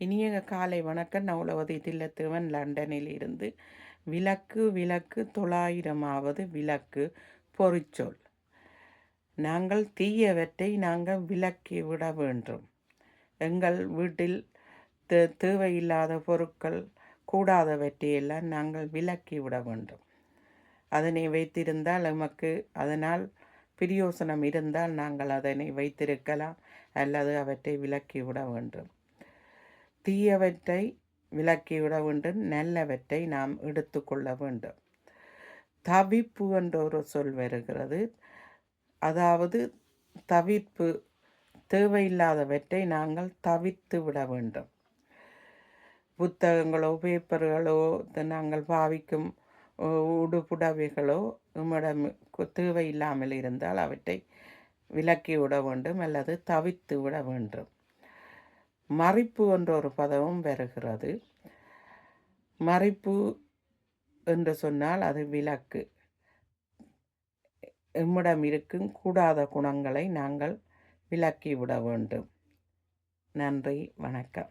இனிய காலை வணக்கம். நவுலவதி தில்லத்துவன் லண்டனில் இருந்து. விளக்கு விளக்கு தொள்ளாயிரமாவது விளக்கு பொறிச்சொல். நாங்கள் தீயவற்றை நாங்கள் விலக்கி விட வேண்டும். எங்கள் வீட்டில் தேவையில்லாத பொருட்கள் கூடாதவற்றையெல்லாம் நாங்கள் விலக்கி விட வேண்டும். அதனை வைத்திருந்தால் நமக்கு அதனால் பிரயோசனம் இருந்தால் நாங்கள் அதனை வைத்திருக்கலாம். அல்லது அவற்றை விலக்கி விட வேண்டும். தீயவற்றை விலக்கிவிட வேண்டும். நல்லவற்றை நாம் எடுத்துக்கொள்ள வேண்டும். தவிப்பு என்ற ஒரு சொல் வருகிறது. அதாவது தவிர்ப்பு தேவையில்லாதவற்றை நாங்கள் தவிர்த்து விட வேண்டும். புத்தகங்களோ பேப்பர்களோ நாங்கள் பாவிக்கும் உடுப்புடவைகளோ நம்மிடம் தேவையில்லாமல் இருந்தால் அவற்றை விலக்கி விட வேண்டும் அல்லது தவித்து விட வேண்டும். மறைப்பு என்ற ஒரு பதமும் வருகிறது. மறைப்பு என்று சொன்னால் அது விளக்கு. எம்மிடம் இருக்கும் கூடாத குணங்களை நாங்கள் விலக்கி விட வேண்டும். நன்றி வணக்கம்.